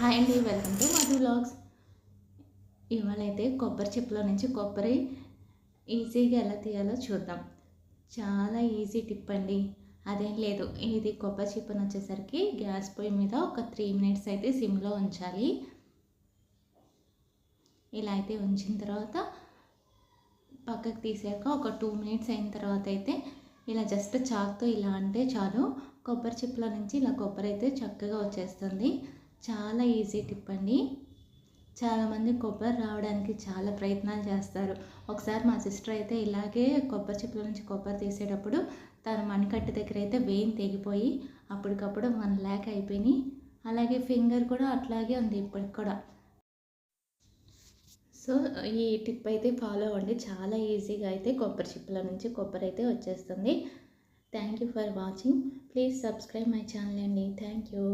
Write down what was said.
Hi అండి welcome to Madhu blogs ఇవాళైతే కొబ్బరి చిప్పలో నుంచి కొబ్బరి ఈజీగా ఎలా తీయాలో చూద్దాం. చాలా ఈజీ టిప్ అండి. అదేం లేదు ఇది కొబ్బరి చిప్పను వచ్చేసరికి గ్యాస్ పొయ్యి మీద ఒక త్రీ మినిట్స్ అయితే సిమ్లో ఉంచాలి. ఇలా అయితే ఉంచిన తర్వాత పక్కకు తీసాక ఒక టూ మినిట్స్ అయిన తర్వాత అయితే ఇలా జస్ట్ చాక్తో ఇలా అంటే చాలు. కొబ్బరి చిప్పల నుంచి ఇలా కొబ్బరి అయితే చక్కగా వచ్చేస్తుంది. చాలా ఈజీ టిప్ అండి. చాలామంది కొబ్బరి రావడానికి చాలా ప్రయత్నాలు చేస్తారు. ఒకసారి మా సిస్టర్ అయితే ఇలాగే కొబ్బరి చిప్పల నుంచి కొబ్బరి తీసేటప్పుడు తన మణికట్టు దగ్గర అయితే వేయిన్ తెగిపోయి అప్పటికప్పుడు వన్ ల్యాక్ అయిపోయినాయి. అలాగే ఫింగర్ కూడా అట్లాగే ఉంది ఇప్పటికి కూడా. సో ఈ టిప్ అయితే ఫాలో అవ్వండి. చాలా ఈజీగా అయితే కొబ్బరి చిప్పల నుంచి కొబ్బరి అయితే వచ్చేస్తుంది. Thank you for watching. Please subscribe my channel అండి. Thank you.